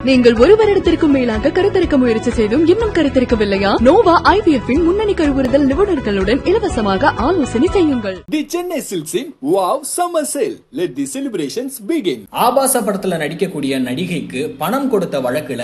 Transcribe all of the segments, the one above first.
நீங்கள் ஒரு வருடத்திற்கும் மேலாக கருத்தரிக்க முயற்சி செய்தும் இன்னும் கருத்தரிக்கவில்லையா நோவா ஐவிஎஃப் இன் முன்னணி கருவுறுதல் நிபுணர்களுடன் இலவசமாக ஆலோசனை செய்யுங்கள் Chennai Silks in Wow Summer Sale. Let the celebrations begin. ஆபாச படத்துல நடிக்கக்கூடிய நடிகைக்கு பணம் கொடுத்த வழக்குல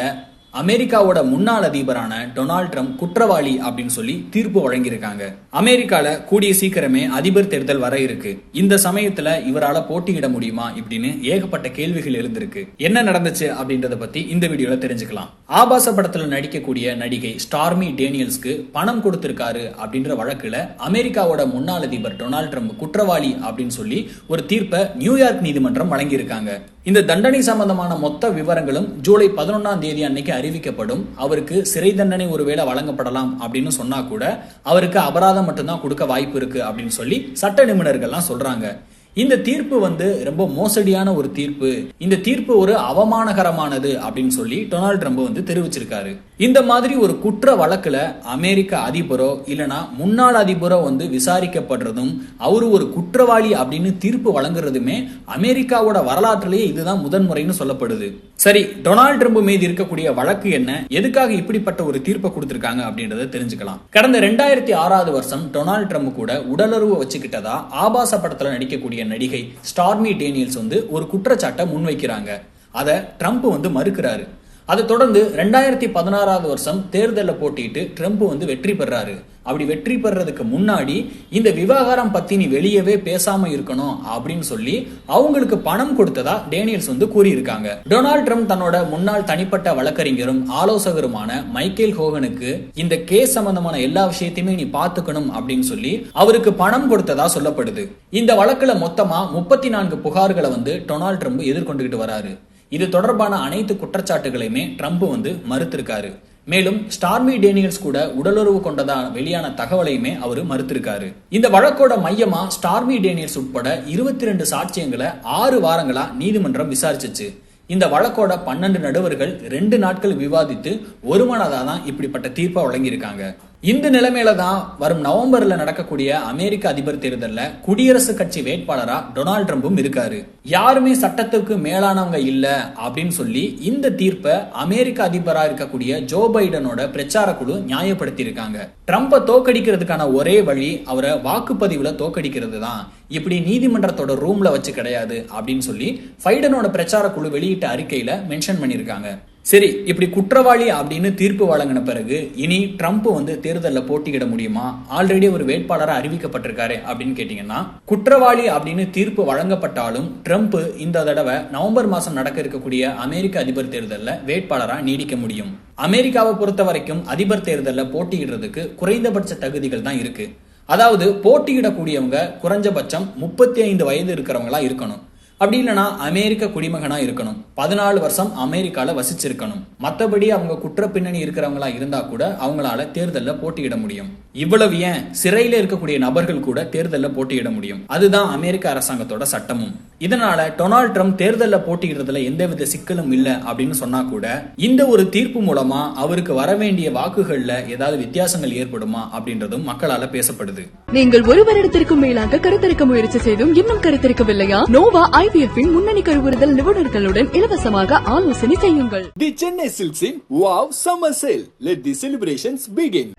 அமெரிக்காவோட முன்னாள் அதிபரான டொனால்ட் ட்ரம்ப் குற்றவாளி அப்படின்னு சொல்லி தீர்ப்பு வழங்கியிருக்காங்க. அமெரிக்கால கூடிய சீக்கிரமே அதிபர் தேர்தல் வர இருக்கு. இந்த சமயத்துல இவரால போட்டியிட முடியுமா இப்படின்னு ஏகப்பட்ட கேள்விகள் எழுந்திருக்கு. என்ன நடந்துச்சு அப்படின்றத பத்தி இந்த வீடியோல தெரிஞ்சுக்கலாம். ஆபாச படத்துல நடிக்கக்கூடிய நடிகை ஸ்டார்மி டேனியல்ஸ்க்கு பணம் கொடுத்திருக்காரு அப்படின்ற வழக்குல அமெரிக்காவோட முன்னாள் அதிபர் டொனால்ட் ட்ரம்ப் குற்றவாளி அப்படின்னு சொல்லி ஒரு தீர்ப்பை நியூயார்க் நீதிமன்றம் வழங்கியிருக்காங்க. இந்த தண்டனை சம்பந்தமான மொத்த விவரங்களும் ஜூலை பதினொன்றாம் தேதி அன்னைக்கு அறிவிக்கப்படும். அவருக்கு சிறை தண்டனை ஒருவேளை வழங்கப்படலாம் அப்படின்னு சொன்னா கூட அவருக்கு அபராதம் மட்டும்தான் கொடுக்க வாய்ப்பு இருக்கு அப்படின்னு சொல்லி சட்ட நிபுணர்கள்லாம் சொல்றாங்க. இந்த தீர்ப்பு வந்து ரொம்ப மோசடியான ஒரு தீர்ப்பு. இந்த தீர்ப்பு ஒரு அவமானகரமானது அப்படின்னு சொல்லி டொனால்ட் ட்ரம்ப் வந்து தெரிவிச்சிருக்காரு. இந்த மாதிரி ஒரு குற்ற வழக்குல அமெரிக்க அதிபரோ இல்லனா முன்னாள் அதிபரோ வந்து விசாரிக்கப்படுறதும் அவரு ஒரு குற்றவாளி அப்படின்னு தீர்ப்பு வழங்குறதுமே அமெரிக்காவோட வரலாற்றிலேயே இதுதான் முதன்முறைன்னு சொல்லப்படுது. சரி டொனால்ட் ட்ரம்ப் மீது இருக்கக்கூடிய வழக்கு என்ன? எதுக்காக இப்படிப்பட்ட ஒரு தீர்ப்பை கொடுத்திருக்காங்க அப்படின்றத தெரிஞ்சுக்கலாம். கடந்த ரெண்டாயிரத்தி ஆறாவது வருஷம் டொனால்ட் ட்ரம்ப் கூட உடலுறவு வச்சுக்கிட்டதா ஆபாச படத்துல நடிக்கக்கூடிய நடிகை ஸ்டார்மி டேனியல்ஸ் வந்து ஒரு குற்றச்சாட்டை முன்வைக்கிறாங்க. அதை ட்ரம்ப் வந்து மறுக்கிறாரு. அதை தொடர்ந்து ரெண்டாயிரத்தி பதினாறாவது வருஷம் தேர்தலில் போட்டிட்டு ட்ரம்ப் வந்து வெற்றி பெறாரு. அப்படி வெற்றி பெறதுக்கு முன்னாடி இந்த விவகாரம் பத்தி நீ வெளியவே பேசாம இருக்கணும் அப்படின்னு சொல்லி அவங்களுக்கு பணம் கொடுத்ததா டேனியல்ஸ் வந்து கூறியிருக்காங்க. டொனால்ட் ட்ரம்ப் தன்னோட முன்னாள் தனிப்பட்ட வழக்கறிஞரும் ஆலோசகருமான மைக்கேல் ஹோகனுக்கு இந்த கேஸ் சம்பந்தமான எல்லா விஷயத்தையுமே நீ பாத்துக்கணும் அப்படின்னு சொல்லி அவருக்கு பணம் கொடுத்ததா சொல்லப்படுது. இந்த வழக்குல மொத்தமா முப்பத்தி நான்கு புகார்களை வந்து டொனால்ட் ட்ரம்ப் எதிர்கொண்டுகிட்டு வராரு. இது தொடர்பான அனைத்து குற்றச்சாட்டுகளையுமே ட்ரம்ப் வந்து மறுத்திருக்காரு. மேலும் ஸ்டார்மி டேனியல்ஸ் கூட உடலுறவு கொண்டதா வெளியான தகவலையுமே அவர் மறுத்திருக்காரு. இந்த வழக்கோட மையமா ஸ்டார்மி டேனியல்ஸ் உட்பட இருபத்தி ரெண்டு சாட்சியங்களை ஆறு வாரங்களா நீதிமன்றம் விசாரிச்சிச்சு. இந்த வழக்கோட பன்னெண்டு நடுவர்கள் ரெண்டு நாட்கள் விவாதித்து ஒருமனதா தான் இப்படிப்பட்ட தீர்ப்பை வழங்கியிருக்காங்க. இந்த நிலைமையில தான் வரும் நவம்பர்ல நடக்கக்கூடிய அமெரிக்க அதிபர் தேர்தலில் குடியரசுக் கட்சி வேட்பாளரா டொனால்ட் ட்ரம்பும் இருக்காரு. யாருமே சட்டத்துக்கு மேலானவங்க இல்ல அப்படின்னு சொல்லி இந்த தீர்ப்பை அமெரிக்க அதிபரா இருக்கக்கூடிய ஜோ பைடனோட பிரச்சார குழு நியாயப்படுத்தி இருக்காங்க ட்ரம்ப்பை தோக்கடிக்கிறதுக்கான ஒரே வழி அவரை வாக்குப்பதிவில் தோக்கடிக்கிறது தான் இப்படி நீதிமன்றத்தோட ரூமில் வச்சு கிடையாது அப்படின்னு சொல்லி ஃபைடனோட பிரச்சார குழு வெளியிட்ட அறிக்கையில் மென்ஷன் பண்ணியிருக்காங்க. சரி இப்படி குற்றவாளி அப்படின்னு தீர்ப்பு வழங்கின பிறகு இனி ட்ரம்ப் வந்து தேர்தலில் போட்டியிட முடியுமா? ஆல்ரெடி ஒரு வேட்பாளராக அறிவிக்கப்பட்டிருக்காரு அப்படின்னு கேட்டிங்கன்னா குற்றவாளி அப்படின்னு தீர்ப்பு வழங்கப்பட்டாலும் ட்ரம்ப் இந்த தடவை நவம்பர் மாதம் நடக்க இருக்கக்கூடிய அமெரிக்க அதிபர் தேர்தலில் வேட்பாளராக நீடிக்க முடியும். அமெரிக்காவை பொறுத்த வரைக்கும் அதிபர் தேர்தலில் போட்டியிடுறதுக்கு குறைந்தபட்ச தகுதிகள் தான் இருக்கு. அதாவது போட்டியிடக்கூடியவங்க குறைஞ்சபட்சம் முப்பத்தி ஐந்து வயது இருக்கிறவங்களா இருக்கணும். அப்படி இல்லைனா அமெரிக்க குடிமகனா இருக்கணும். பதினாலு வருஷம் அமெரிக்கால வசிச்சிருக்கணும். மத்தபடி அவங்க குற்ற பின்னணி இருக்கிறவங்களா இருந்தா கூட அவங்களால தேர்தலில் போட்டியிட முடியும். இவ்வளவு ஏன் சிறையில இருக்கக்கூடிய நபர்கள் கூட தேர்தலில் போட்டியிட முடியும்? அதுதான் அமெரிக்க அரசாங்கத்தோட சட்டமும். இதனால டொனால்ட் ட்ரம்ப் தேர்தலில் போட்டியிடுறதுல எந்தவித சிக்கலும் இல்ல அப்படின்னு சொன்னா கூட இந்த ஒரு தீர்ப்பு மூலமா அவருக்கு வர வேண்டிய வாக்குகள்ல ஏதாவது வித்தியாசங்கள் ஏற்படுமா அப்படின்றதும் மக்களால பேசப்படுது. நீங்கள் ஒரு வருடத்திற்கும் மேலாக கருத்தரிக்க முயற்சி செய்தும் இன்னும் கருத்தரிக்கவில்லையா? நோவா ஐவிஎஃப் இன் முன்னணி கருவுறுதல் நிபுணர்களுடன் இலவசமாக ஆலோசனை செய்யுங்கள். Chennai Silks in Wow Summer Sale. Let the celebrations begin.